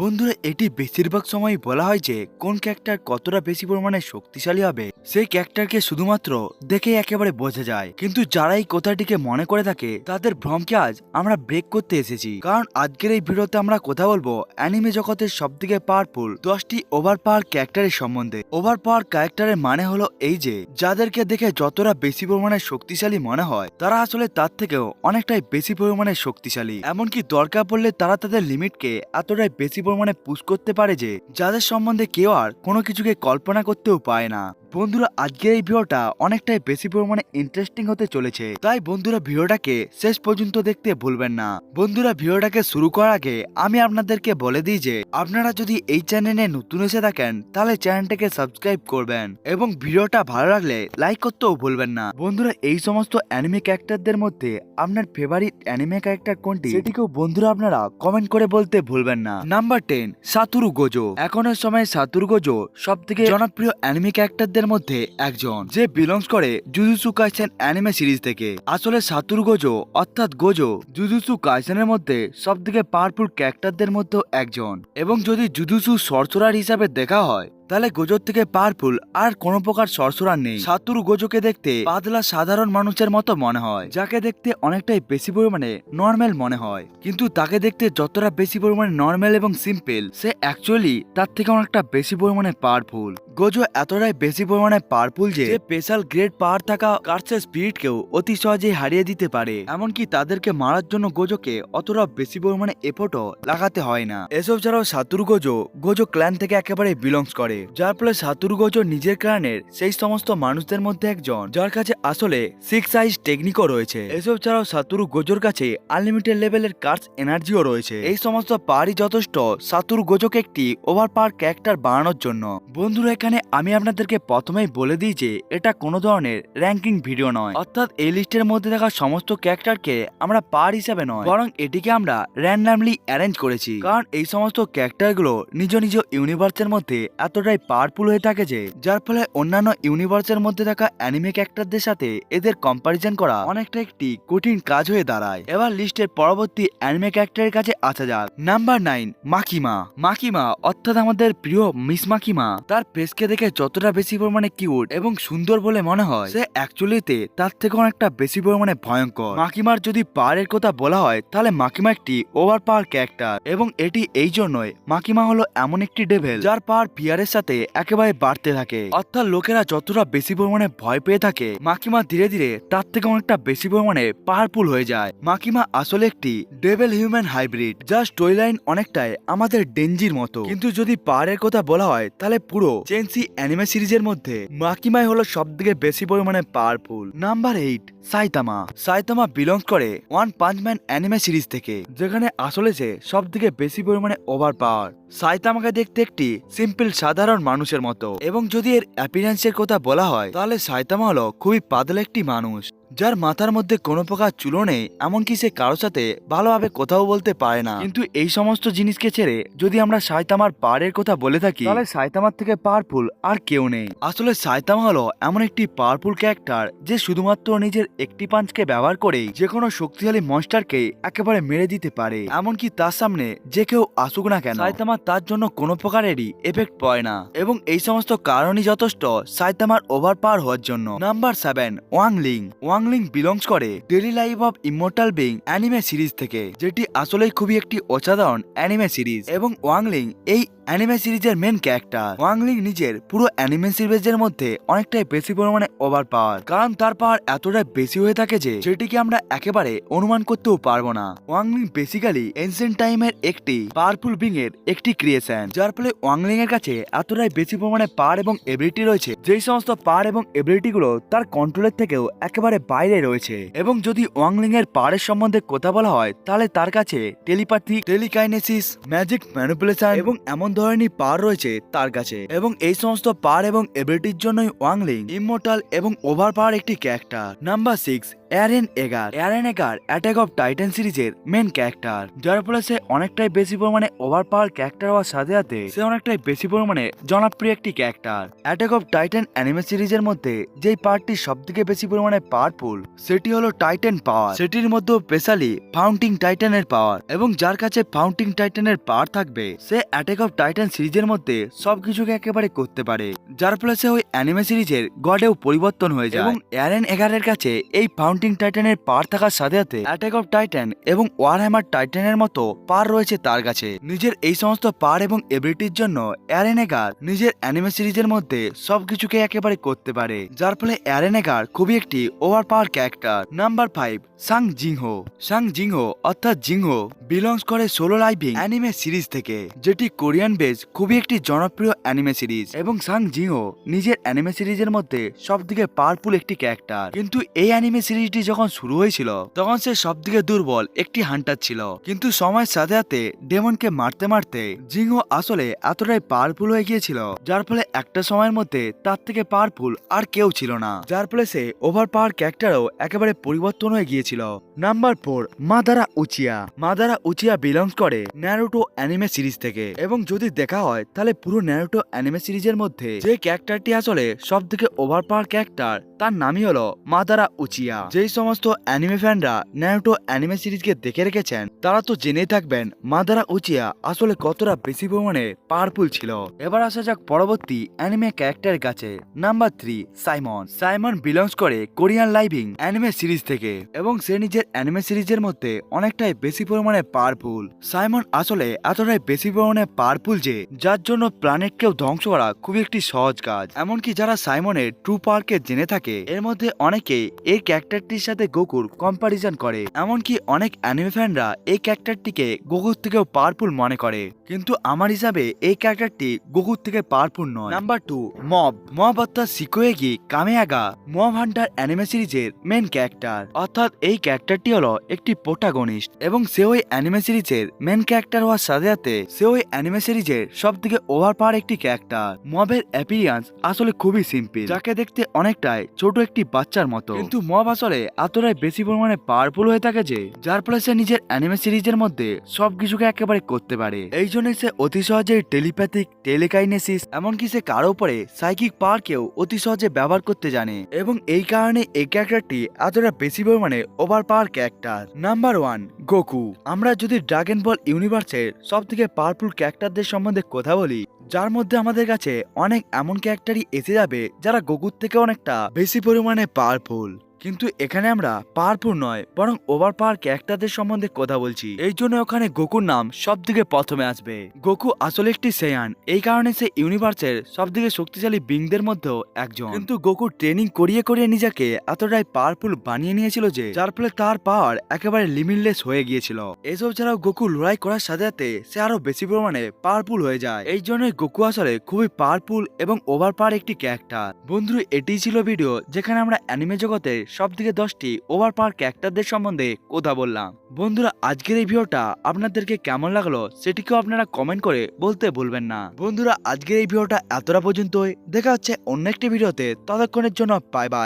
বন্ধুরা, এটি বেশিরভাগ সময় বলা হয় যে কোন ক্যারেক্টার কতটা বেশি পরিমাণে শক্তিশালী হবে, সেই ক্যারেক্টারকে শুধুমাত্র দেখে একেবারে বোঝা যায়। কিন্তু যারা এই কথাটিকে মনে করে থাকে, তাদের ভ্রমকে আজ আমরা ব্রেক করতে এসেছি। কারণ আজকের এই ভিডিওতে আমরা কথা বলব অ্যানিমে জগতের সব থেকে পাওয়ারফুল দশটি ওভার পাওয়ার ক্যারেক্টারের সম্বন্ধে। ওভার পাওয়ার ক্যারেক্টারের মানে হলো এই যে, যাদেরকে দেখে যতটা বেশি পরিমাণে শক্তিশালী মনে হয়, তারা আসলে তার থেকেও অনেকটাই বেশি পরিমাণে শক্তিশালী। এমনকি দরকার পড়লে তারা তাদের লিমিটকে এতটাই বেশি পরিমাণে পুশ করতে পারে যে, যাদের সম্বন্ধে কেউ আর কোনো কিছুকে কল্পনা করতেও পায় না। বন্ধুরা, আজকের এই ভিডিওটা অনেকটাই বেশি পরিমাণে ইন্টারেস্টিং হতে চলেছে। তাই বন্ধুরা, ভিডিওটাকে শেষ পর্যন্ত দেখতে ভুলবেন না। বন্ধুরা, ভিডিওটাকে শুরু করার আগে আমি আপনাদেরকে বলে দিই যে, আপনারা যদি এই চ্যানেলে নতুন এসে থাকেন, তাহলে চ্যানেলটাকে সাবস্ক্রাইব করবেন এবং ভিডিওটা ভালো লাগলে লাইক করতেও ভুলবেন না। বন্ধুরা, এই সমস্ত অ্যানিমে ক্যারেক্টারদের মধ্যে আপনার ফেভারিট অ্যানিমে ক্যারেক্টার কোনটি? সেটিকেও বন্ধুরা, আপনারা কমেন্ট করে বলতে ভুলবেন না। নাম্বার টেন সাতুরু গোজো এখনের সময় সাতুরু গোজো সব থেকে জনপ্রিয় অ্যানিমে ক্যারেক্টারদের মধ্যে একজন, যে বিলংস করে জুজুসু কাইসেন অ্যানিমে সিরিজ থেকে। আসলে সাতুর গোজো অর্থাৎ গোজো জুজুসু কাইসেনের মধ্যে সব থেকে পাওয়ারফুল ক্যারেক্টারদের মধ্যে একজন। এবং যদি জুজুসু সরসরার হিসাবে দেখা হয় তাহলে গোজর থেকে পাওয়ারফুল আর কোনো প্রকার সরসরার নেই। সাতুরু গোজোকে দেখতে পাতলা সাধারণ মানুষের মতো মনে হয়, যাকে দেখতে অনেকটাই বেশি পরিমাণে নর্মাল মনে হয়। কিন্তু তাকে দেখতে যতটা বেশি পরিমাণে নর্মাল এবং সিম্পল সে অ্যাকচুয়ালি তার থেকে অনেকটা বেশি পরিমাণে পাওয়ারফুল গোজো এতটাই বেশি পরিমাণে পাওয়ারফুল যে স্পেশাল গ্রেড পাওয়ার থাকা কার্সের স্পিরিটকেও অতি সহজেই হারিয়ে দিতে পারে। এমনকি তাদেরকে মারার জন্য গোজোকে অতটা বেশি পরিমাণে এফোর্টও লাগাতে হয় না। এসব ছাড়াও সাতুরু গোজো গোজো ক্ল্যান থেকে একেবারে বিলংস করে। যার ফলে সাতুরু নিজের ক্ল্যানের সেই সমস্ত মানুষদের মধ্যে একজন, যার কাছে আসলে সিক্স সাইজ টেকনিকও রয়েছে। এসব ছাড়াও সাতুরু গোজোর কাছে আনলিমিটেড লেভেলের কার্স এনার্জিও রয়েছে। এই সমস্ত পাওয়ারই যথেষ্ট সাতুরু গোজোকে একটি ওভার পাওয়ার ক্যারেক্টার বানানোর জন্য। বন্ধুরা, এখানে আমি আপনাদেরকে প্রথমেই বলে দিই যে এটা কোনো ধরনের র্যাঙ্কিং ভিডিও নয়। অর্থাৎ এই লিস্টের মধ্যে থাকা সমস্ত ক্যারেক্টারকে আমরা পার হিসাবে নয়, বরং এটিকে আমরা র্যান্ডামলি অ্যারেঞ্জ করেছি। কারণ এই সমস্ত ক্যারেক্টারগুলো নিজ নিজ ইউনিভার্সের মধ্যে এতটাই পাওয়ারফুল হয়ে থাকে যে, যার ফলে অন্যান্য ইউনিভার্সের মধ্যে থাকা অ্যানিমে ক্যারেক্টারদের সাথে এদের কম্পারিজন করা অনেকটা একটি কঠিন কাজ হয়ে দাঁড়ায়। এবার লিস্টের পরবর্তী অ্যানিমে ক্যারেক্টারের কাছে আসা যাক। নাম্বার নাইন মাকিমা মাকিমা অর্থাৎ আমাদের প্রিয় মিস মাকিমা তার ফেসকে দেখে যতটা বেশি পরিমাণে কিউট এবং সুন্দর বলে মনে হয়, সে অ্যাকচুয়ালিতে তার থেকে অনেকটা বেশি পরিমাণে ভয়ঙ্কর। মাকিমার যদি পাওয়ারের কথা বলা হয়, তাহলে মাকিমা একটি ওভার পাওয়ার ক্যারেক্টার এবং এটি এই জন্যই মাকিমা হলো এমন একটি ডেভেল যার পাওয়ার পিয়ারের সাথে একেবারে বাড়তে থাকে। অর্থাৎ লোকেরা যতটা বেশি পরিমাণে ভয় পেয়ে থাকে, মাকিমা ধীরে ধীরে তার থেকে অনেকটা বেশি পরিমাণে পাওয়ারফুল হয়ে যায়। মাকিমা আসলে একটি ডেভেল হিউম্যান হাইব্রিড যার স্টোরি লাইন অনেকটাই আমাদের ডেঞ্জির মতো। কিন্তু যদি পাওয়ারের কথা বলা হয়, তাহলে পুরো চেন্সি অ্যানিমে সিরিজের মধ্যে মাকিমাই হলো সব থেকে বেশি পরিমাণে powerful number eight Saitama Saitama belongs করে one punch man anime series থেকে, যেখানে আসলে সে সব থেকে বেশি পরিমাণে ওভার পাওয়ার সাইতামাকে দেখতে একটি সিম্পল সাধারণ মানুষের মতো। এবং যদি এর অ্যাপিয়ারেন্সের কথা বলা হয়, তাহলে সাইতামা হলো খুবই পাতলা একটি মানুষ। যার মাথার মধ্যে কোনো প্রকার চুলো নেই, এমনকি সে কারোর সাথে ভালোভাবে কোথাও বলতে পারে না। কিন্তু এই সমস্ত জিনিসকে ছেড়ে যদি আমরা সাইতামার পাওয়ারের কথা বলে থাকি, তাহলে সাইতামার থেকে পাওয়ারফুল আর কেউ নেই। আসলে সাইতামা হলো এমন একটি পাওয়ারফুল ক্যারেক্টার যে শুধুমাত্র নিজের একটি পাঞ্চকে ব্যবহার করেই যে কোনো শক্তিশালী মনস্টারকে একেবারে মেরে দিতে পারে, এমনকি তার সামনে যে কেউ আসুক না কেন। সাইতামা তার জন্য কোনো প্রকারেরই এফেক্ট পড়ে না। এবং এই সমস্ত কারণই যথেষ্ট সাইতামার ওভার পাওয়ার হওয়ার জন্য। Number seven Wang Ling Wang Ling belongs করে daily life of immortal being anime series থেকে, যেটি আসলেই খুবই একটি অসাধারণ অ্যানিমে সিরিজ এবং ওয়াংলিং এই অ্যানিমে সিরিজের মেন ক্যারেক্টার ওয়াংলিং নিজের পুরো অ্যানিমে সিরিজের মধ্যে অনেকটাই বেশি পরিমাণে ওভার পাওয়ার কারণ তার পাওয়ার এতটাই বেশি হয়ে থাকে যে সেটিকে আমরা একেবারে অনুমান করতেও পারব না। ওয়াংলিং বেসিক্যালি এনসেন্ট টাইমের একটি পাওয়ারফুল বিং এর একটি ক্রিয়েশন যার ফলে ওয়াংলিং এর কাছে এতটাই বেশি পরিমাণে পাওয়ার এবং এবিলিটি রয়েছে, যেই সমস্ত পাওয়ার এবং এবিলিটি গুলো তার কন্ট্রোলের থেকেও একেবারে বাইরে রয়েছে। এবং যদি ওয়াংলিং এর পাওয়ারের সম্বন্ধে কথা বলা হয়, তাহলে তার কাছে টেলিপ্যাথি, টেলিকাইনেসিস, ম্যাজিক ম্যানিপুলেশন এবং এমন ধরনের পাওয়ার রয়েছে তার কাছে। এবং এই সমস্ত পাওয়ার এবং এবিলিটির জন্যই ওয়াংলিং ইমোর্টাল এবং ওভার পাওয়ার একটি character. Number six, Eren Yeager. Eren Yeager, attack of Titan সিরিজের মেন ক্যারেক্টার। যার ফলে সে অনেকটাই বেশি পরিমাণে ওভার পাওয়ার ক্যারেক্টার হওয়ার সাথে সাথে সে অনেকটাই বেশি পরিমাণে জনপ্রিয় একটি character. Attack of Titan anime সিরিজের মধ্যে যেই পার্টটি সব থেকে বেশি পরিমাণে পাওয়ারফুল সেটি হলো টাইটান পাওয়ার সেটির মধ্যে স্পেশালি ফাউন্টিং টাইটানের পাওয়ার এবং যার কাছে ফাউন্টিং টাইটানের পাওয়ার থাকবে, সে অ্যাটাক অফ টাইটান সিরিজের মধ্যে সবকিছুকে একেবারে করতে পারে। যার ফলে সে ওই অ্যানিমে সিরিজের গডেও পরিবর্তন হয়ে যায়। এবং অ্যারেন এগারের কাছে এই ফাউন্টিং টাইটানের পাওয়ার থাকার সাথে সাথে অ্যাটাক অফ টাইটান এবং ওয়ার হ্যামার টাইটানের মতো পার রয়েছে তার কাছে। নিজের এই সমস্ত পার এবং এবিলিটির জন্য অ্যারেন এগার নিজের অ্যানিমে সিরিজের মধ্যে সবকিছুকে একেবারে করতে পারে। যার ফলে অ্যারেন এগার খুবই একটি over power character number five Sung Jinwoo Sung Jinwoo অর্থাৎ জিংহো বিলংস করে সোলো লাইভিং অ্যানিমে সিরিজ থেকে, যেটি কোরিয়ান বেজ খুবই একটি জনপ্রিয় অ্যানিমে সিরিজ এবং সাং জিংহো নিজের অ্যানিমে সিরিজের মধ্যে সবথেকে পাওয়ারফুল একটি ক্যারেক্টার কিন্তু এই অ্যানিমে সিরিজটি যখন শুরু হয়েছিল, তখন সে সবথেকে দুর্বল একটি হান্টার ছিল। কিন্তু সময়ের সাথে সাথে ডেমনকে মারতে মারতে জিংহো আসলে এতটাই পাওয়ারফুল হয়ে গিয়েছিল, যার ফলে একটা সময়ের মধ্যে তার থেকে পাওয়ারফুল আর কেউ ছিল না। যার ফলে সে ওভার পাওয়ার ক্যারেক্টারও একেবারে পরিবর্তন হয়ে গিয়েছিল। Number four Madara Uchiha Madara Uchiha belongs করে ন্যারোটো অ্যানিমে সিরিজ থেকে। এবং যদি দেখা হয়, তাহলে পুরো ন্যারোটো অ্যানিমে সিরিজের মধ্যে যে ক্যারেক্টারটি আসলে সব থেকে ওভার পাওয়ার ক্যারেক্টার তার নামই হলো মাদারা উচিয়া। যেই সমস্ত অ্যানিমে ফ্যানরা ন্যারুটো অ্যানিমে সিরিজকে দেখে রেখেছেন, তারা তো জেনেই থাকবেন মাদারা উচিয়া আসলে কতটা বেশি পরিমাণে পাওয়ারফুল ছিল। এবার আসা যাক পরবর্তী অ্যানিমে ক্যারেক্টারের কাছে। Number three Simon Simon belongs করে কোরিয়ান লাইভিং অ্যানিমে সিরিজ থেকে এবং সে নিজের অ্যানিমে সিরিজের মধ্যে অনেকটাই বেশি পরিমাণে পাওয়ারফুল সাইমন আসলে এতটাই বেশি পরিমাণে পাওয়ারফুল যে যার জন্য প্ল্যানেটকেও ধ্বংস করা খুবই একটি সহজ কাজ। এমনকি যারা সাইমনের ট্রু পার্কে জেনে থাকে এর মধ্যে অনেকেই এই ক্যারেক্টারটির সাথে গোকুর কম্পারিজন করে। এমনকি অনেক অ্যানিমে ফ্যানরা এই ক্যারেক্টারটিকে গোকুর থেকেও পাওয়ারফুল মনে করে। কিন্তু আমার হিসাবে এই ক্যারেক্টারটি গোকুর থেকে পাওয়ারফুল নয়। নাম্বার টু মব মব অর্থাৎ সিকোয়েগি কামেয়াগা মব হান্টার অ্যানিমে সিরিজের মেন ক্যারেক্টার অর্থাৎ এই ক্যারেক্টারটি হলো একটি প্রোটাগনিস্ট এবং সে ওই অ্যানিমে সিরিজের মেন ক্যারেক্টার হওয়ার সাথে সাথে সে ওই অ্যানিমে সিরিজের সব থেকে ওভার পাওয়ার একটি ক্যারেক্টার মবের অ্যাপিরিয়ান্স আসলে খুবই সিম্পল যাকে দেখতে অনেকটাই ছোট একটি বাচ্চার মতো। কিন্তু আসলে এতটাই বেশি পরিমাণে পাওয়ারফুল হয়ে থাকে যে, যার ফলে সে নিজের অ্যানিমে সিরিজের মধ্যে সবকিছুকে একেবারে করতে পারে। এই জন্য সে অতি সহজে টেলিপ্যাথিক টেলিকাইনেসিস এমনকি সে কারও উপরে সাইকিক পাওয়ারকেও অতি সহজে ব্যবহার করতে জানে। এবং এই কারণে এই ক্যারেক্টারটি এতটা বেশি পরিমাণে over power character number one Goku আমরা যদি ড্রাগন বল ইউনিভার্সের সব থেকে পাওয়ারফুল ক্যারেক্টারদের সম্বন্ধে কথা বলি যার মধ্যে আমাদের কাছে অনেক এমন ক্যারেক্টারই এসে যাবে যারা গোকুর থেকে অনেকটা বেশি পরিমাণে পাওয়ারফুল কিন্তু এখানে আমরা পাওয়ারফুল নয়, বরং ওভার পাওয়ার ক্যারেক্টারদের সম্বন্ধে কথা বলছি। এই জন্য ওখানে গোকুর নাম সব থেকে প্রথমে আসবে। গোকু আসলে একটি সেয়ান, এই কারণে সে ইউনিভার্সের সব থেকে শক্তিশালী বিংদের মধ্যেও একজন। কিন্তু গোকু ট্রেনিং করিয়ে করিয়ে নিজেকে এতটাই পাওয়ারফুল বানিয়ে নিয়েছিল যে, যার ফলে তার পাওয়ার একেবারে লিমিটলেস হয়ে গিয়েছিল। এসব ছাড়াও গোকু লড়াই করার সাথে সাথে সে আরও বেশি পরিমাণে পাওয়ারফুল হয়ে যায়। এই জন্যই গোকু আসলে খুবই পাওয়ারফুল এবং ওভার পাওয়ার একটি ক্যারেক্টার বন্ধু এটিই ছিল ভিডিও যেখানে আমরা অ্যানিমে জগতের সব থেকে দশটি ওভার পাওয়ার ক্যারেক্টারদের সম্বন্ধে কথা বললাম। বন্ধুরা, আজকের এই ভিডিওটা আপনাদেরকে কেমন লাগল সেটিকেও আপনারা কমেন্ট করে বলতে ভুলবেন না। বন্ধুরা, আজকের এই ভিডিওটা এতটা পর্যন্তই। দেখা হচ্ছে অন্য একটি ভিডিওতে। ততক্ষণের জন্য বাই বাই